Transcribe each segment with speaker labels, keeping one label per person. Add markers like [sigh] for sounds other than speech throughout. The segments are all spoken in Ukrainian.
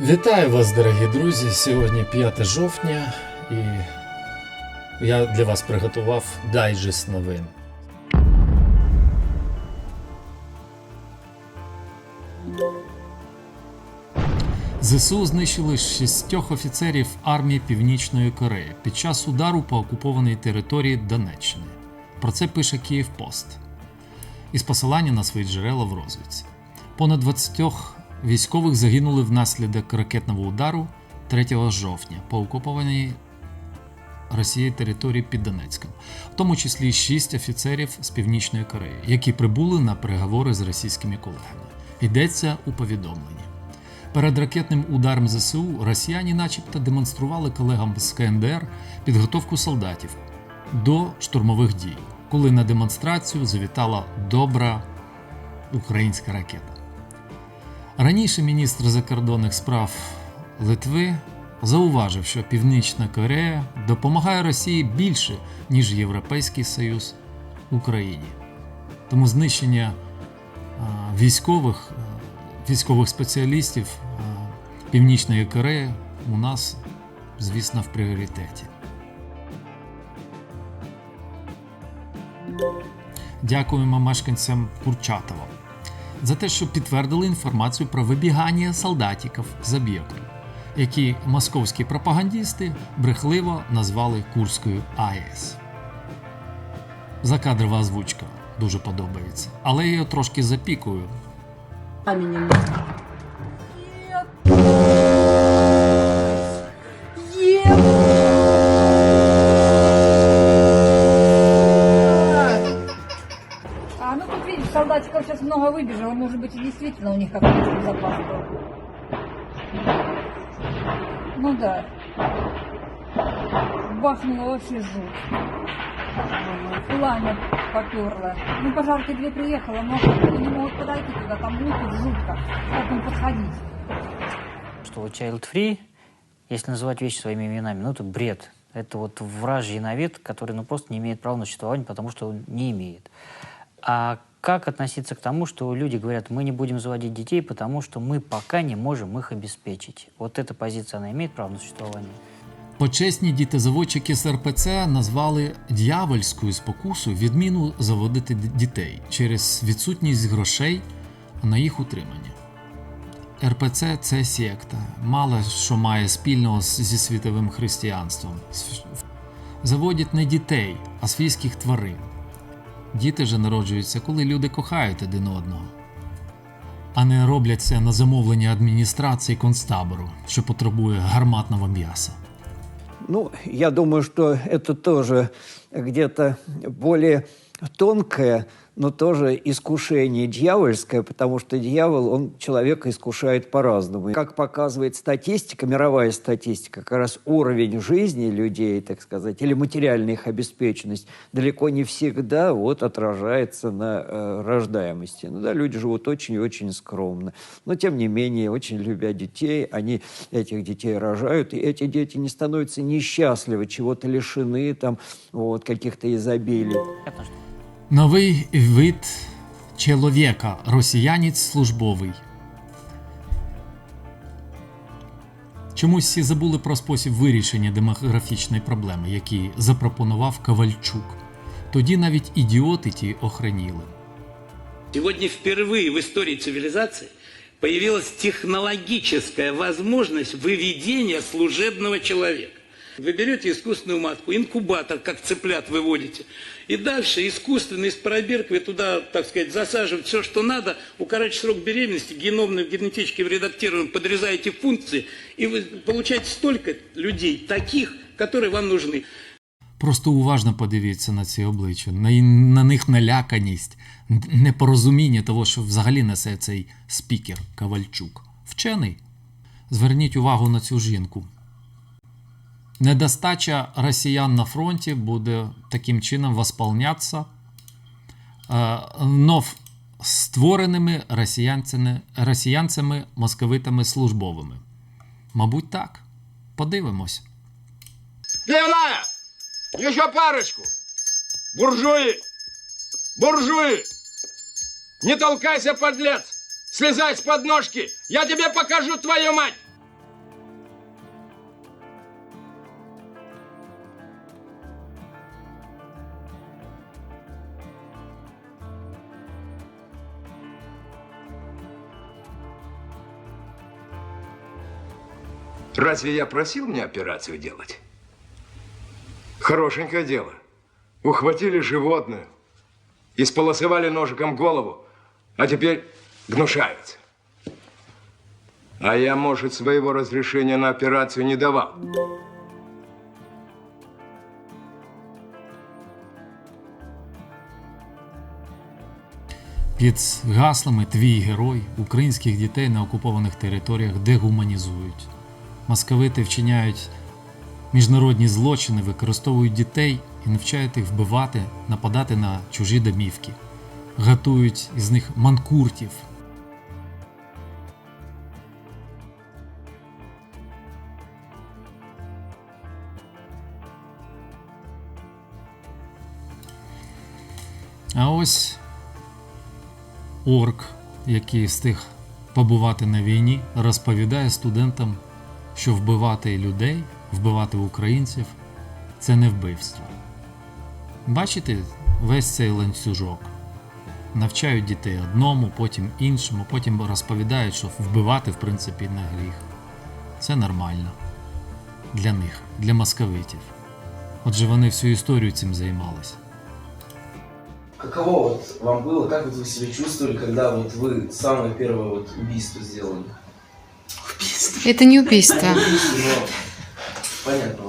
Speaker 1: Вітаю вас, дорогі друзі! Сьогодні 5 жовтня, і я для вас приготував дайджест новин. ЗСУ знищили шістьох офіцерів армії Північної Кореї під час удару по окупованій території Донеччини. Про це пише Київ Пост із посилання на свої джерела в розвідці. Понад 20 військових загинули внаслідок ракетного удару 3 жовтня по окупованій Росією території під Донецьком, в тому числі 6 офіцерів з Північної Кореї, які прибули на переговори з російськими колегами. Йдеться у повідомленні. Перед ракетним ударом ЗСУ росіяни начебто демонстрували колегам з КНДР підготовку солдатів до штурмових дій, коли на демонстрацію завітала добра українська ракета. Раніше міністр закордонних справ Литви зауважив, що Північна Корея допомагає Росії більше, ніж Європейський Союз Україні. Тому знищення військових, військових спеціалістів Північної Кореї у нас, звісно, в пріоритеті. Дякуємо мешканцям Курчатова за те, що підтвердили інформацію про вибігання солдатиків з об'єкту, які московські пропагандісти брехливо назвали Курською АЕС. Закадрова озвучка дуже подобається, але я трошки запікую.
Speaker 2: Каменем. Выбежало, может быть и действительно у них какой-то запас был. Ну да. Бахнуло вообще жуть. Пламя поперло. Ну, пожарка две приехала, но они не могут подойти туда, там мутит жутко. Как им подходить?
Speaker 3: что child free, если называть вещи своими именами, ну это бред. Это вот вражий навет, который ну, просто не имеет права на существование, потому что он не имеет. А как относиться к тому, что люди говорят, мы не будем заводить детей, потому что мы пока не можем их обеспечить? Вот эта позиция, она имеет право на существование?
Speaker 1: Почесні дітезаводчики з РПЦ назвали дьявольською спокусою відміну заводити д- дітей через відсутність грошей на їх утримання. РПЦ це секта, мало що має спільного з- зі світовим християнством. С- Заводять не дітей, а свійських тварин. Діти же народжуються, коли люди кохають один одного, а не роблять це на замовлення адміністрації концтабору, що потребує гарматного м'яса.
Speaker 4: Ну, я думаю, что это тоже где-то более но тоже искушение дьявольское, потому что дьявол, он человека искушает по-разному. Как показывает статистика, мировая статистика, как раз уровень жизни людей, так сказать, или материальная их обеспеченность далеко не всегда вот отражается на э, рождаемости. Ну да, люди живут очень и очень скромно. Но, тем не менее, очень любя детей, они этих детей рожают, и эти дети не становятся несчастливы, чего-то лишены, там, вот, каких-то изобилий.
Speaker 3: Понятно, что
Speaker 1: Новий вид чоловіка росіянець службовий. Чомусь всі забули про спосіб вирішення демографічної проблеми, який запропонував Ковальчук. Тоді навіть ідіоти ті охреніли.
Speaker 5: Сегодня впервые в истории цивилизации появилась технологическая возможность выведения служебного человека. Вы берете искусственную матку, инкубатор, как цыплят выводите, и дальше искусственно из пробирки вы туда, так сказать, засаживаете все, что надо, укорачиваете срок беременности, геномно, генетически редактируем, подрезаете функции, и вы получаете столько людей, таких, которые вам нужны.
Speaker 1: Просто уважно подивіться на ці обличчя, на, на них наляканість, н- непорозуміння того, що взагалі несе цей спікер Ковальчук. Вчений. Зверніть увагу на цю жінку. Недостача росіян на фронті буде таким чином восполнятися е, нов створеними росіянцями, росіянцями московитами службовими. Мабуть, так. Подивимось.
Speaker 6: Пивная! Еще парочку! Буржуи! Буржуи! Не толкайся, подлец! Слезай с подножки! Я тебе покажу твою мать! Разве я просил мне операцию делать? Хорошенькое дело. Ухватили животное, исполосовали ножиком голову, а теперь гнушаются. А я, может, своего разрешения на операцию не давал.
Speaker 1: Під гаслами Твій герой українських дітей на окупованих територіях дегуманізують. Московити вчиняють міжнародні злочини, використовують дітей і навчають їх вбивати, нападати на чужі домівки, готують із них манкуртів. А ось орк, який встиг побувати на війні, розповідає студентам, що вбивати людей, вбивати українців це не вбивство. Бачите весь цей ланцюжок. Навчають дітей одному, потім іншому, потім розповідають, що вбивати, в принципі, не гріх. Це нормально для них, для московитів. Отже, вони всю історію цим займалися.
Speaker 7: Каково вот вам было, как вот вы себя чувствовали, когда вот вы самое первое вот убийство сделали?
Speaker 8: Это не убийство.
Speaker 7: Понятно.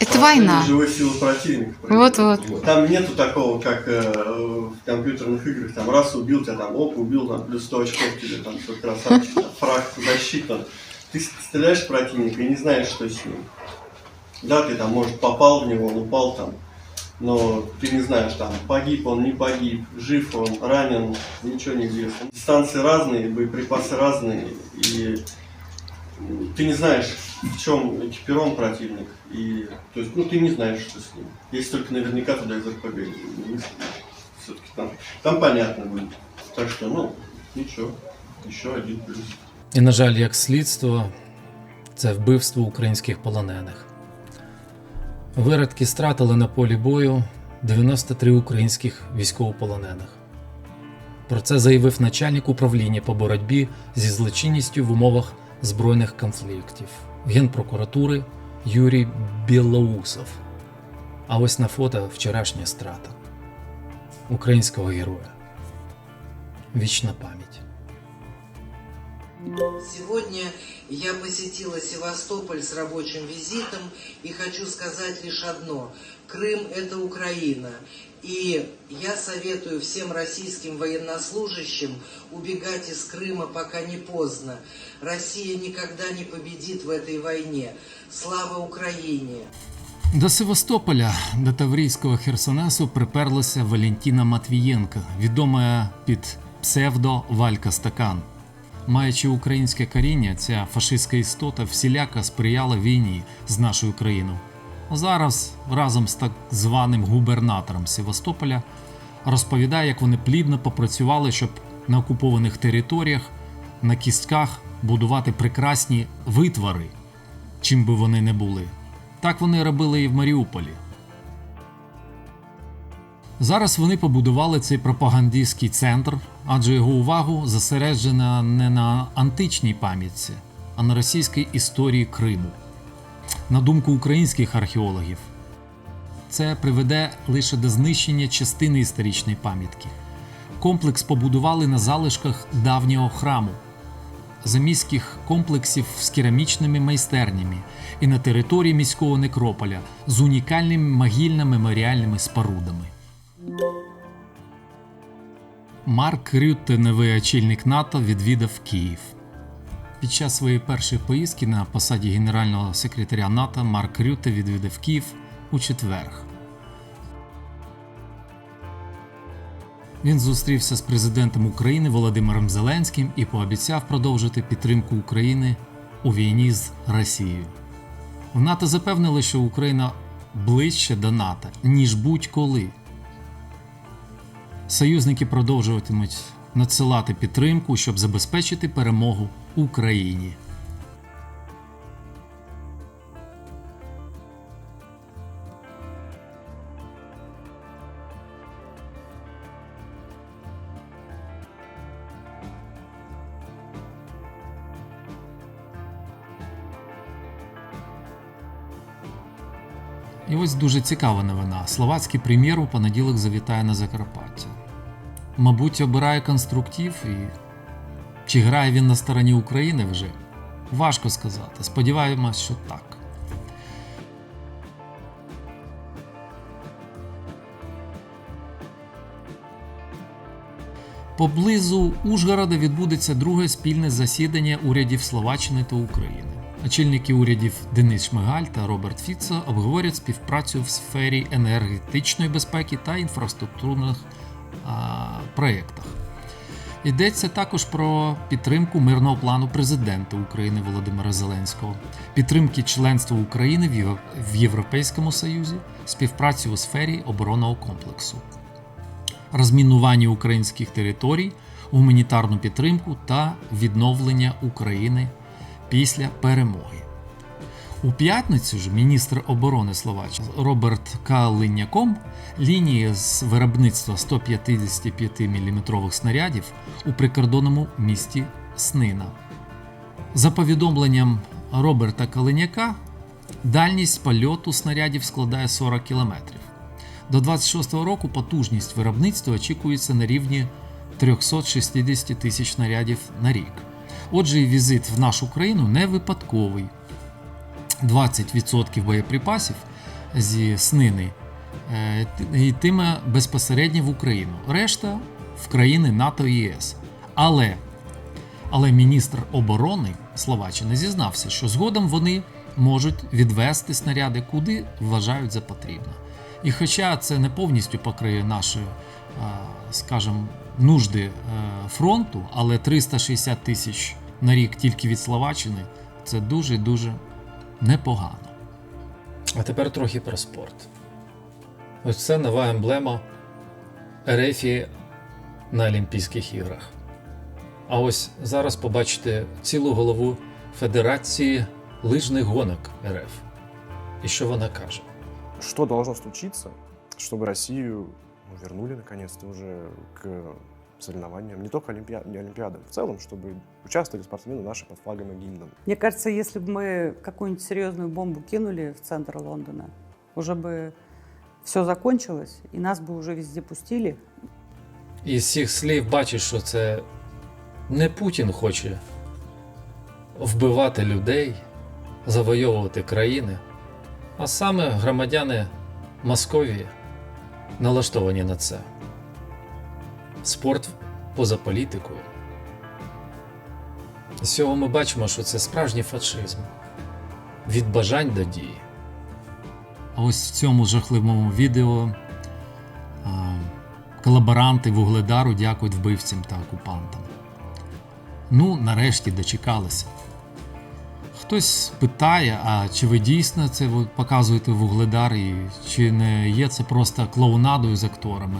Speaker 8: Это война.
Speaker 9: Живой силы противника.
Speaker 8: Вот-вот.
Speaker 9: Там нету такого, как э, в компьютерных играх, там раз убил тебя, там оп, убил, там плюс 100 очков тебе, там что красавчик, там, фраг засчитан. Ты стреляешь в противника и не знаешь, что с ним. Да, ты там, может, попал в него, он упал там, но ты не знаешь, там, погиб он, не погиб, жив он, ранен, ничего не известно. Дистанции разные, боеприпасы разные, и ты не знаешь, в чем экипирован противник, и, то есть, ну, ты не знаешь, что с ним. Если только наверняка туда из РПГ не все-таки там, там понятно будет. Так что, ну, ничего, еще один плюс.
Speaker 1: І, на жаль, як слідство, це вбивство українських полонених. Виродки стратили на полі бою 93 українських військовополонених. Про це заявив начальник управління по боротьбі зі злочинністю в умовах збройних конфліктів Генпрокуратури Юрій Білоусов. А ось на фото вчорашня страта українського героя. Вічна пам'ять.
Speaker 10: Сегодня я посетила Севастополь с рабочим визитом и хочу сказать лишь одно. Крым – это Украина. И я советую всем российским военнослужащим убегать из Крыма, пока не поздно. Россия никогда не победит в этой войне. Слава Украине!
Speaker 1: До Севастополя, до Таврійського Херсонесу приперлася Валентіна Матвієнка, відома під псевдо Валька Стакан. Маючи українське коріння, ця фашистська істота всіляко сприяла війні з нашою країною. Зараз разом з так званим губернатором Севастополя розповідає, як вони плідно попрацювали, щоб на окупованих територіях на кістках будувати прекрасні витвори, чим би вони не були. Так вони робили і в Маріуполі. Зараз вони побудували цей пропагандистський центр, адже його увагу зосереджена не на античній пам'ятці, а на російській історії Криму. На думку українських археологів, це приведе лише до знищення частини історичної пам'ятки. Комплекс побудували на залишках давнього храму, заміських комплексів з керамічними майстернями і на території міського некрополя з унікальними могильно-меморіальними спорудами. Марк Рютте, новий очільник НАТО, відвідав Київ. Під час своєї першої поїздки на посаді генерального секретаря НАТО Марк Рютте відвідав Київ у четверг. Він зустрівся з президентом України Володимиром Зеленським і пообіцяв продовжити підтримку України у війні з Росією. В НАТО запевнили, що Україна ближче до НАТО, ніж будь-коли. Союзники продовжуватимуть надсилати підтримку, щоб забезпечити перемогу Україні. І ось дуже цікава новина. Словацький прем'єр у понеділок завітає на Закарпаття. Мабуть, обирає конструктив і чи грає він на стороні України вже? Важко сказати. Сподіваємось, що так. Поблизу Ужгорода відбудеться друге спільне засідання урядів Словаччини та України. Очільники урядів Денис Шмигаль та Роберт Фіцо обговорять співпрацю в сфері енергетичної безпеки та інфраструктурних проєктах. Йдеться також про підтримку мирного плану президента України Володимира Зеленського, підтримки членства України в Європейському Союзі, співпрацю у сфері оборонного комплексу розмінування українських територій, гуманітарну підтримку та відновлення України після перемоги. У п'ятницю ж міністр оборони Словаччини Роберт Калиняком лінії з виробництва 155 мм снарядів у прикордонному місті Снина. За повідомленням Роберта Калиняка, дальність польоту снарядів складає 40 км. До 26-го року потужність виробництва очікується на рівні 360 тисяч снарядів на рік. Отже, візит в нашу країну не випадковий. 20% боєприпасів зі снини е, йтиме безпосередньо в Україну. Решта в країни НАТО і ЄС. Але, але міністр оборони Словаччини зізнався, що згодом вони можуть відвести снаряди куди вважають за потрібне. І хоча це не повністю покриє наші, е, скажімо, нужди е, фронту, але 360 тисяч на рік тільки від Словаччини це дуже дуже непогано. А тепер трохи про спорт. Ось це нова емблема Ерефії на Олімпійських іграх. А ось зараз побачите цілу голову Федерації лижних гонок РФ. І що вона каже?
Speaker 11: Что должно случиться, чтобы Россию ну, вернули наконец-то уже к соревнованиям, не только олимпиа- не олимпиадам, в целом, чтобы участвовали спортсмены наши под флагом и гимном.
Speaker 12: Мне кажется, если бы мы какую-нибудь серьезную бомбу кинули в центр Лондона, уже бы все закончилось, и нас бы уже везде пустили.
Speaker 1: Із цих слів бачиш, що це не Путін хоче вбивати людей, завойовувати країни, а саме громадяни Московії налаштовані на це. Спорт поза політикою. З цього ми бачимо, що це справжній фашизм від бажань до дії. А ось в цьому жахливому відео а, колаборанти Вугледару дякують вбивцям та окупантам. Ну, нарешті дочекалися. Хтось питає, а чи ви дійсно це показуєте Вугледар, і чи не є це просто клоунадою з акторами,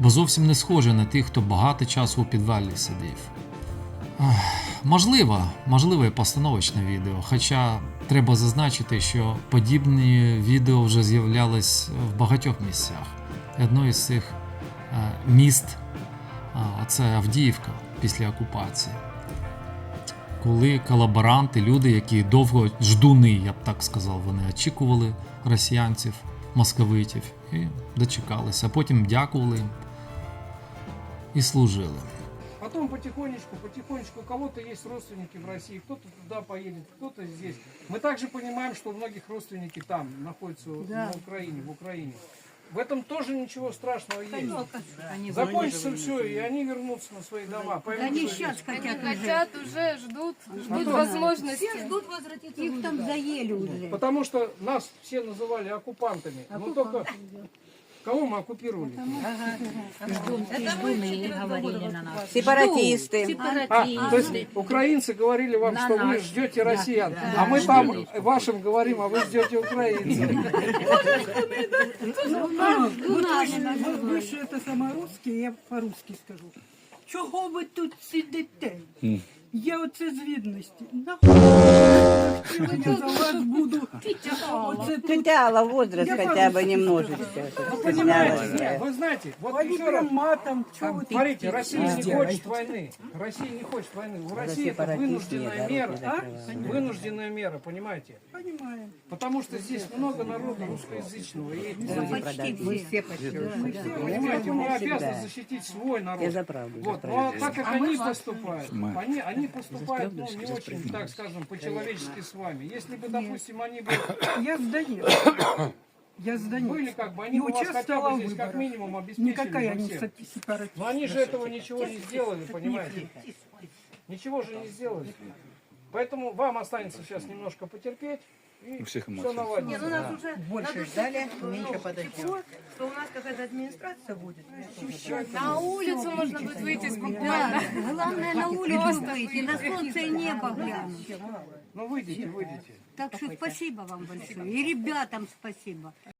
Speaker 1: бо зовсім не схоже на тих, хто багато часу у підвалі сидів. Можливо, і постановочне відео. Хоча треба зазначити, що подібні відео вже з'являлись в багатьох місцях. Одно із цих е, міст це Авдіївка після окупації. Коли колаборанти, люди, які довго ждуни, я б так сказав, вони очікували росіянців, московитів і дочекалися, а потім дякували їм і служили.
Speaker 13: Потом потихонечку, потихонечку, у кого-то есть родственники в России, кто-то туда поедет, кто-то здесь. Мы также понимаем, что у многих родственники там находятся
Speaker 2: Да.
Speaker 13: на Украине, в Украине. В этом тоже ничего страшного есть.
Speaker 2: Они
Speaker 13: Закончится все, и они вернутся на свои дома. поймут,
Speaker 2: Они сейчас хотят
Speaker 14: Хотят уже, ждут, ждут возможности.
Speaker 2: Все ждут возвратиться. Их там заели уже.
Speaker 13: Потому что нас все называли оккупантами. Но только кого мы оккупировали?
Speaker 2: говорили на нас.
Speaker 12: Сепаратисты.
Speaker 13: А, то есть украинцы говорили вам, что вы ждете россиян, а мы там вашим говорим, а вы ждете украинцев.
Speaker 2: Ну, [laughs]
Speaker 15: Ви що це саме русське, я по-русски скажу. Чого ви тут сидите? Я оце з відності. Нахуй ви хотіли, я за вас сейчас буду.
Speaker 16: Хотя возраст
Speaker 15: Я
Speaker 16: хотя бы
Speaker 15: по-русски
Speaker 16: немножечко.
Speaker 13: Ну, понимаете, вы знаете, вот
Speaker 15: Они
Speaker 13: еще раз,
Speaker 15: прям матом, чё вы
Speaker 13: смотрите,
Speaker 15: тут
Speaker 13: Россия не
Speaker 15: везде
Speaker 13: хочет
Speaker 15: хотите?
Speaker 13: войны. Россия не хочет войны. У России это
Speaker 16: сепаратизм
Speaker 13: вынужденная
Speaker 16: нет,
Speaker 13: мера.
Speaker 16: дороги
Speaker 13: А?
Speaker 16: закрывают.
Speaker 13: Вынужденная мера, понимаете?
Speaker 15: Понимаем.
Speaker 13: Потому что здесь много народа русскоязычного. И,
Speaker 16: Дороги продать. Мы все почти.
Speaker 13: понимаете, мы обязаны защитить свой народ.
Speaker 16: Я за правду, за
Speaker 13: Вот, ну, а
Speaker 16: правду.
Speaker 13: так как
Speaker 16: А
Speaker 13: они
Speaker 16: мы-
Speaker 13: поступают,
Speaker 16: Мы.
Speaker 13: они, они поступают ну, не очень, так скажем, по-человечески с вами. Если бы, допустим, они бы [coughs]
Speaker 15: Я с Донецка. Я с Донецка.
Speaker 13: были как бы, они бы вас хотя бы здесь как
Speaker 15: выборах.
Speaker 13: минимум обеспечили
Speaker 15: Никакая
Speaker 13: бы
Speaker 15: не
Speaker 13: всем.
Speaker 15: сати- сепаратист.
Speaker 13: Но они же этого ничего не сделали, понимаете? Ничего же не сделали. Поэтому вам останется сейчас немножко потерпеть,
Speaker 17: У всех
Speaker 13: все
Speaker 17: эмоции.
Speaker 13: наладится.
Speaker 18: Не, ну нас уже
Speaker 16: Больше
Speaker 18: нас
Speaker 16: ждали,
Speaker 18: уже,
Speaker 16: меньше
Speaker 18: ну,
Speaker 16: подождем.
Speaker 18: тепло, что у нас какая-то администрация будет.
Speaker 14: На улицу можно будет выйти
Speaker 18: Да,
Speaker 14: спокойно.
Speaker 18: главное на улицу
Speaker 14: Просто
Speaker 18: выйти, на солнце и небо глянуть.
Speaker 13: Ну выйдите, выйдите.
Speaker 18: Так что спасибо вам большое. И ребятам спасибо.